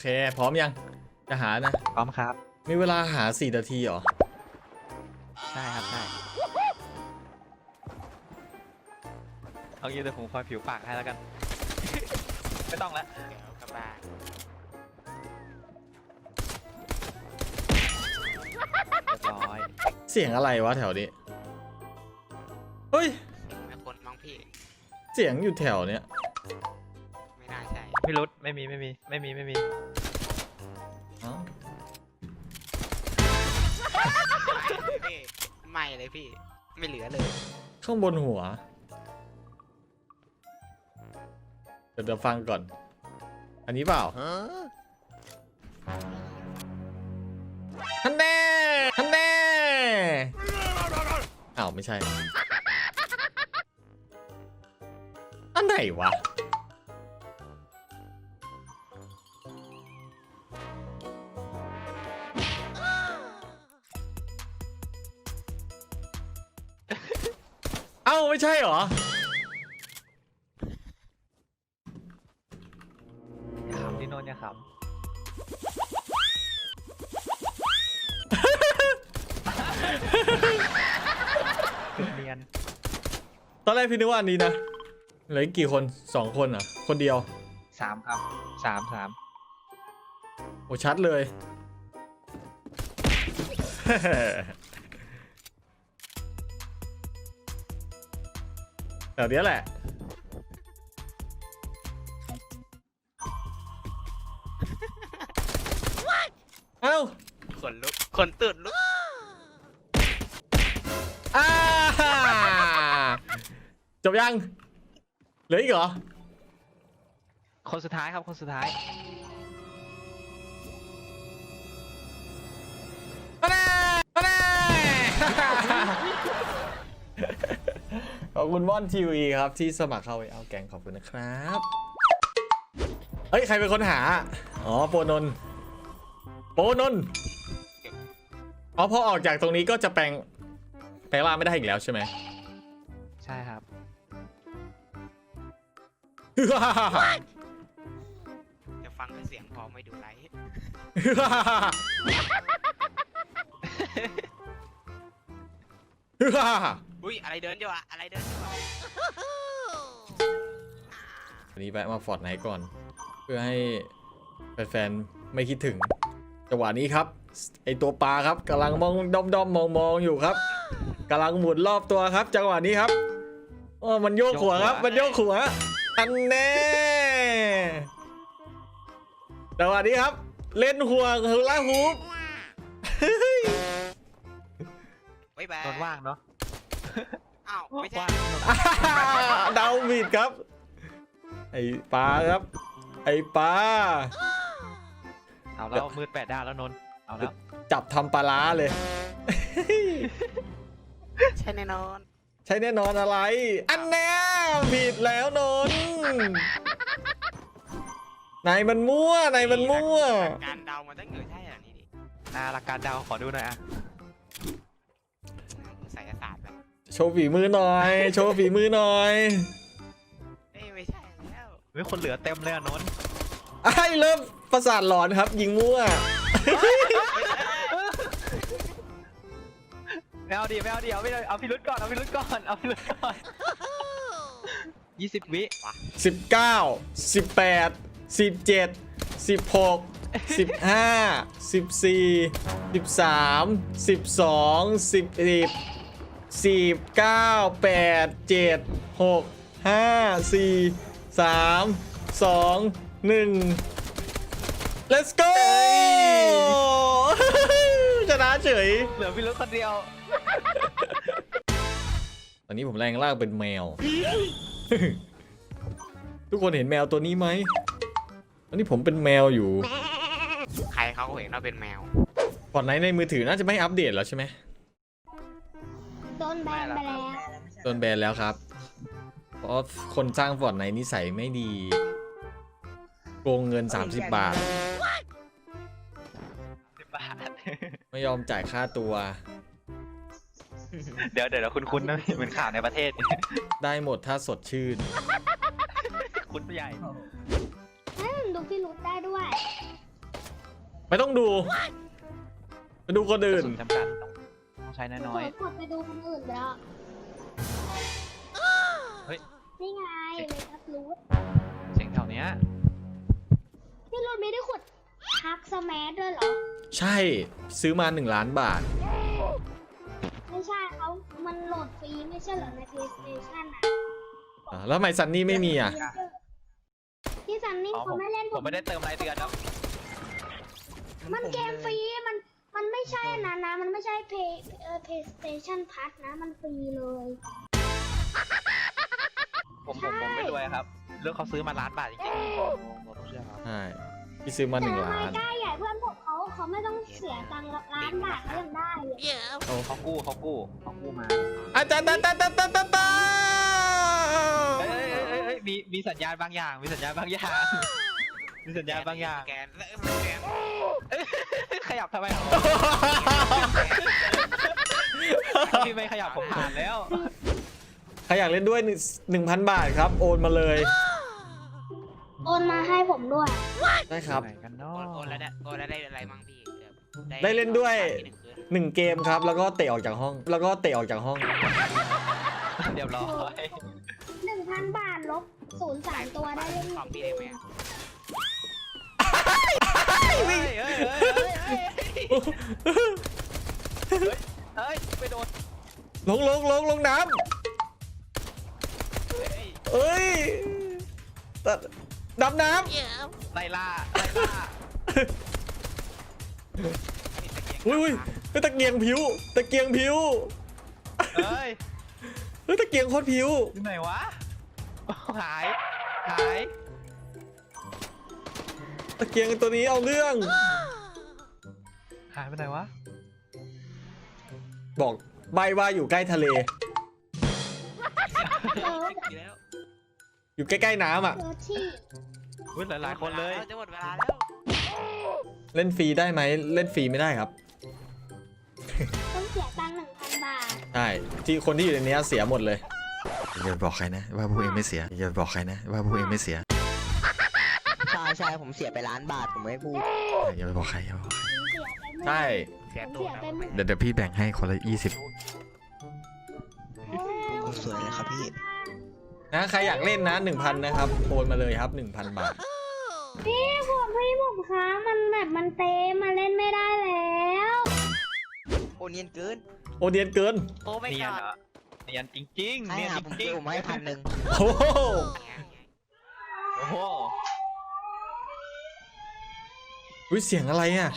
เค พร้อมยัง จะหานะ พร้อมครับ มีเวลาหา4นาทีเหรอ ใช่ครับใช่เอางี้เดี๋ยวผมคอยผิวปากให้แล้วกัน ไม่ต้องแล้วเดี๋ยวกลับบ้านเรียบร้อยเสียงอะไรวะแถวนี้ เฮ้ยแม่คนมั้งพี่ เสียงอยู่แถวเนี้ยไม่น่าใช่ พี่รุดไม่มีไม่มีไม่มีไม่มีเอ้าพี่ไม่เลยพี่ ไม่เหลือเลย ข้างบนหัว เดี๋ยวเดี๋ยวฟังก่อน อันนี้เปล่าฮันแน่ฮันแน่อ้าวไม่ใช่ อันไหนวะ เอ้าไม่ใช่เหรอ อย่าขำที่โน่นอย่าขำเนียนตอนแรกพี่นึกว่าอันนี้นะเหลืออีกกี่คนสองคนเหรอะ คนเดียว สามครับสามสามโอ้ชัดเลย แถวเนี้ยแหละ เอ้าขนลุกคนตื่นลุกอ่าจบยัง เหลืออีกเหรอ คนสุดท้ายครับคนสุดท้าย ขอบคุณม่อนทีวีครับที่สมัครเข้าไปเอาแกงขอบคุณนะครับเฮ้ยใครเป็นคนหา อ๋อโปนนท์โปนนท์อ๋อพอออกจากตรงนี้ก็จะแปลง แปลงร่างไม่ได้อีกแล้วใช่ไหมใช่ครับ จะฟังแค่เสียงพอไม่ดูไลฟ์ อุ้ยอะไรเดินอยู่อะอะไรเดินอยู่อะวันนี้แวะมาฟอร์ดไนท์ก่อน เพื่อให้แฟนๆไม่คิดถึงจังหวะนี้ครับ ไอตัวปลาครับกำลังมองด้อมด้อมมองมองๆอยู่ครับกำลังหมุนรอบตัวครับ จังหวะนี้ครับโอ้มันโยกหัวครับ มันโยกหัวอันแน่จังหวะนี้ครับ เล่นหัวฮูลาฮูปบ๊ายบายโดนว่างเนาะ อ้าวไม่ใช่ว่างโดนอ่าเดาผิดครับ ไอปลาครับ ไอปลาเอาแล้วมืดแปดด้านแล้วนนท์เอาแล้วจับทำปลาร้าเลย ใช่แน่นอนใช่แน่นอนอะไร อันแน่ผิดแล้วนนท์นายมันมั่วนายมันมั่วการเดามันต้องเกิดใช่เหรอนี่ดิอ่าหลักการเดาขอดูหน่อยอะ โชว์ฝีมือหน่อย โชว์ฝีมือหน่อยเอ้ยไม่ใช่แล้วเฮ้ยคนเหลือเต็มเลยอะนนท์ไอ้เริ่มประสาทหลอนครับ ยิงมั่ว ไม่เอาดิไม่เอาดิเอาไม่เอาเอาพี่รุดก่อนเอาพี่รุดก่อนเอาพี่รุดก่อนยี่สิบวิ 19 18 17 16 15 14 13 12 10 10 9 8 7 6 5 4 3 2 1 let's go ชนะเฉย เหลือพี่รุดคนเดียว ตอนนี้ผมแรงล่างเป็นแมว ทุกคนเห็นแมวตัวนี้ไหมตอนนี้ผมเป็นแมวอยู่ ใครเขาก็เห็นว่าเป็นแมวฟอนไนในมือถือน่าจะไม่อัปเดตแล้วใช่ไหมโดน แบนไปแล้วโดนแบนแล้วครับ เพราะคนสร้างฟอนไนนิสัยไม่ดี โกงเงิน 30 บาท สิบบาท ไม่ยอมจ่ายค่าตัว เดี๋ยวเดี๋ยวเดี๋ยวคุณคุณนะเหมือนข่าวในประเทศ ได้หมดถ้าสดชื่น คุณผู้ใหญ่ อืมดูพี่รุดได้ด้วย ไม่ต้องดู ไปดูคนกระอื่นสุนจำกัด ต้องต้องใช้น้อยกดไปดูคนอื่นไปแล้วเฮ้ย นี่ไงเลยครับรู้ๆเสียงแถวเนี้ยพี่รุ่นไม่ได้ขุดฮักสแมัด้วยเหรอ ใช่ซื้อมา 1 ล้านบาท ไม่ใช่เขามันโหลดฟรีไม่ใช่เหรอใน PlayStation อะอะแล้วทำไมซันนี่ไม่มีอะ พี่ซันนี่อ๋อผเขามไม่เล่นผมไม่ได้เติมรายเดือนครับมันเกมฟรี มัน มันไม่ใช่นะนะ มันไม่ใช่ Play เอ่อ PlayStation Plus นะ มันฟรีเลย ผมผมผมไม่รวยครับเรื่องเขาซื้อมาล้านบาทจริงๆผมต้องเชื่อครับ ใช่พี่ซื้อมาแต่1ทำไมล้านกล้าใหญ่เพื่อนผมเขาเขาไม่ต้องเสียตังค์ล้านบาทเขายังได้เลยเขากู้เขากู้เขากู้มาอาจารย์ตาตาตาตาตาตาเอ้ยเอ้ยเอ้ยเอ้ยมีมีสัญญาณบางอย่าง มีสัญญาณบางอย่าง มีสัญญาณบางอย่างแกนแล้วสแกน ขยับทำไมอะพี่ไม่ขยับผมผ่านแล้ว ใครอยากเล่นด้วยหนึ่งพันบาทครับ โอนมาเลย โอนมาให้ผมด้วย ได้ครับ ไหนกันเนาโอนโอนแล้วะได้โอนแล้วได้อะไรมั่งพี่แบบได้เล่นด้วยที่หนึ่งคืนหนึ่งเกมครับ แล้วก็เตะออกจากห้อง แล้วก็เตะออกจากห้อง เรียบร้อยหนึ่งพันบาทลบศูนย์สามตัวได้เล่นของพี่ได้ไหมอะเฮ้ยเฮ้ยเฮ้ย เฮ้ยเฮ้ยเฮ้ยไปโดนลงลงลงลงน้เฮ้ยำเอ้ยตัดดำน้ไล่ล่าไล่ล่าำอุ้ยอุ้ยเฮ้ยตะเกียงผิว ตะเกียงผิวเฮ้ยเฮ้ยตะเกียงโคตรผิวอยู่ไหนวะหายหาย ตะเกียงตัวนี้เอาเรื่อง หายไปไหนวะ บอกใบว่าอยู่ใกล้ทะเลเออดีแล้วอยู่ใกล้ๆน้ำอะเจอที่อุ้ยหลาย ๆ คนเลย จะหมดเวลาแล้วเล่นฟรีได้ไหมเล่นฟรีไม่ได้ครับต้องเสียตังค์หนึ่งพันบาทใช่ที่คนที่อยู่ในนี้เสียหมดเลย อย่าบอกใครนะ ว่าพวกเองไม่เสีย อย่าบอกใครนะ ว่าพวกเองไม่เสียใช่ใช่ผมเสียไปล้านบาทผมไม่พูด อย่าไปบอกใครอย่าไปบอกใคร ใช่ เสียผมตัวเสียนะไปหมดเดี๋ยวเดี๋ยวพี่แบ่งให้คนละยี่สิบสวยเลยครับพี่ นะใครอยากเล่นนะหนึ่งพันนะครับโอนมาเลยครับหนึ่งพันบาท พี่ผมพี่ผมค้างมันแบบมันเต็มมาเล่นไม่ได้แล้วโอเนียนเกินโอเดียนเกิน โอ้ไม่เนียก่นอนเหรอเนียนจริงๆใช่เนียนครับจผมริงผมให้พันหนึ่งโอ้โหโอ้โหอุ๊ยเสียงอะไรอะ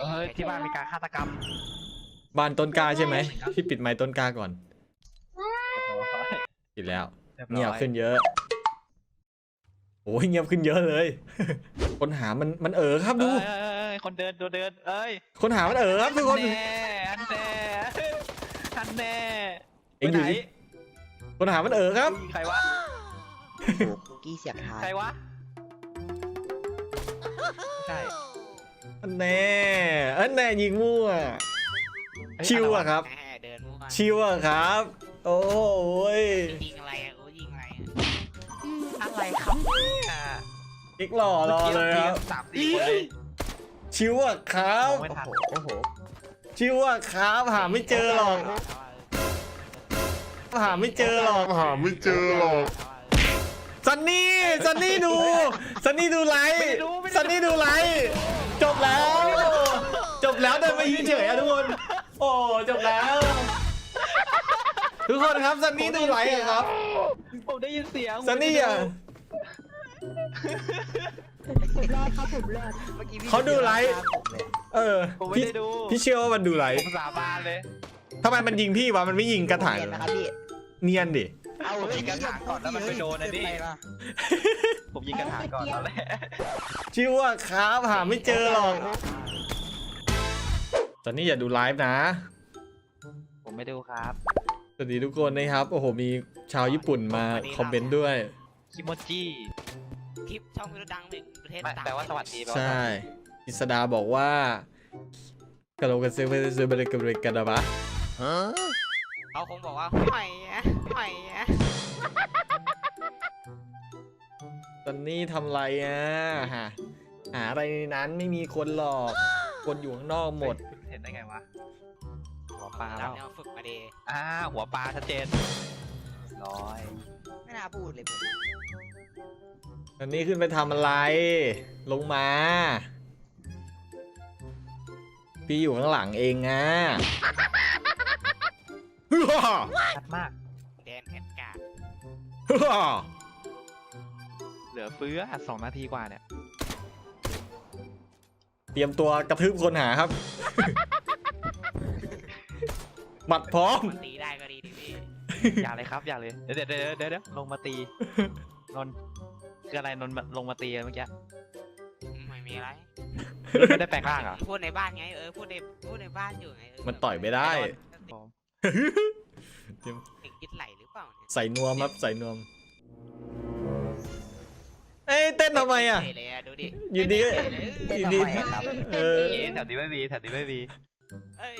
เฮ้ยที่บ้านมีการฆาตกรรมบ้านต้นกล้าใช่ไหมพี่ปิดไมค์ต้นกล้าก่อนปิดแล้วเงียบขึ้นเยอะโอ้ยเงียบขึ้นเยอะเลย คนหามันมันเอ๋อครับดูเอ้ยเอ้ยเอ้ยคนเดินตัวเดิน เอ้ย คนหามันเอ๋อครับทุกคนแน่อันแน่อันแน่เอ็งอยู่ไปไหนคนหามันเอ๋อครับยิงใครวะโอ้โหคุกกี้เสียบท้ายใครวะใช่ อันแน่อันแน่ยิงมั่วเฮ้ยชิวอะครับ แหมเดินมั่วชิวอะครับ โอ้ยยิงอะไรอะโอ้ยิงอะไรอะอะไรครับอ่าอีกหล่อรอเลยครับ สามสี่คนเลยชิวอะครับ ไม่ทันโอ้โหชิวอะครับ หาไม่เจอหรอก หาไม่เจอหรอก หาไม่เจอหรอก ซันนี่ ซันนี่ดู ซันนี่ดูไลฟ์ซันนี่ดูไลฟ์ จบแล้ว จบแล้วเดินมายืนเฉยอะทุกคน โอ้จบแล้ว ทุกคนครับซันนี่ดูไลฟ์อะครับผมได้ยินเสียงซันนี่อะผมรอดครับผมรอดเมื่อกี้พี่เขาดูไลฟ์ผมเลยเออผมไม่พี่ได้ดูพี่เชื่อว่ามันดูไลผฟ์มสาบานเลยทำไมมันยิงพี่วะมันไม่ยิงกระถางเนียนนะครับพี่เนียนดิเอา ผมเฮ้ยยิงกระถางก่อนแล้วมันไปโดนนะดิเกิไปะผมยิงกระถางก่อนตอนแรกชิวอะครับหาไม่เจอหรอกซันนี่อย่าดูไลฟ์นะ ผมไม่ดูครับ สวัสดีทุกคนนะครับ โอ้โห มีชาวญี่ปุ่นมาคอมเมนต์ด้วย คิโมจิคลิปช่องวิวดังหนึ่งประเทศไม่ต่างแปลว่าสวัสดีแปลว่าสใช่วัสดีอิสดาบอกว่ากะโลกันเซเวเซเบเรกเบรกกันดะบะ เขาคงบอกว่าใหม่อะใหม่อะตอนนี้ทำไรอะฮะหาอะไรในนั้นไม่มีคนหรอก คนอยู่ข้างนอกหมด เห็นได้ไงวะ หัวปลาเราแล้วเนี่ยฝึกมาดีอ่าหัวปลาชัดเจนร้อยไม่น่าพูดเลยผมอันนี้ขึ้นไปทำอะไร ลงมา พี่อยู่ข้างหลังเองอะ ฮึ่าชัดมาก แดนแอดการ์ดฮึ่าเหลือเฟื้อสองนาทีกว่าเนี่ย เตรียมตัวกระทืบคนหาครับ หมัดพร้อม มันตีได้ก็ดีดิพี่อย่าเลยครับอย่าเลย เดี๋ยวเดี๋ยวเดี๋ยวเดี๋ยวลงมาตี นนท์คืออะไรนนท์ลงมาตีเมื่อกี้ไม่มีอะไรไม่ได้แปลงร่างเหรอพูดในบ้านไงเออพูดในพูดในบ้านอยู่ไงเออมันต่อยไม่ได้ผมเด็กคิดไหลหรือเปล่าเนี่ยใส่นวมครับใส่นวม เอ้ยเต้นทำไมอะ เท่เลยอะดูดิอยู่ดีก็ เท่เลยเต้นอยู่ทำดีไมอะครับเออเอ๊ะแถวนี้ไม่มีแถวนี้ไม่มีเอ้ย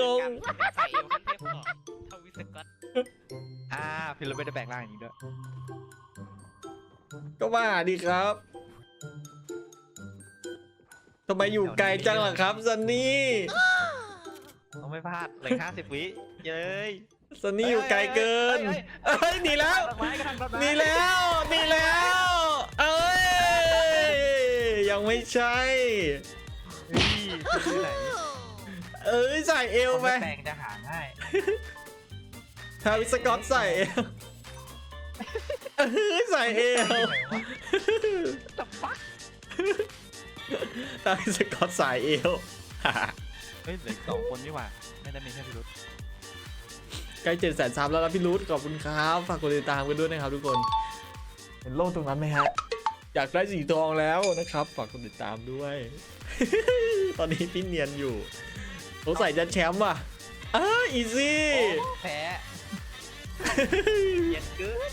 งง ใส่เอวขั้นเทพของทวิสกอตอ่าพี่รถไม่ได้แปลงร่างอย่างนี้ด้วยก็ว่าดีครับทำไมอยู่ไกลจังล่ะครับซันนี่ต้อง ไม่พลาดเหลือห้าสิบวิเย้ยซันนี่อยู่ไกลเกินเอ้ยหนีแล้วไม้กระทั่งรถไม้หนีแล้วหนีแล้วเอ้ยยังไม่ใช่เฮ้ยขึ้นที่ไหนเอ้ยใส่เอวไปแปลงจะหาง่ายทาวิสกอตใส่เอวเอ้ยใส่เอวตับปักทาวิสกอตใส่เอว เฮ้ยเหลืออกสองคนนี่หว่าไม่ได้มีแค่พี่รุธใกล้เจ็ดแสนซับแล้วนะพี่รุธขอบคุณครับ ฝากกดติดตามกันด้วยนะครับทุกคน เห็นโล่ตรงนั้นไหมฮะ อยากได้สีทองแล้วนะครับ ฝากกดติดตามด้วย ตอนนี้พี่เนียนอยู่สงสัยจะแชมป์ว่ะอ้าอีซี่ แพ้ เย็นเกิน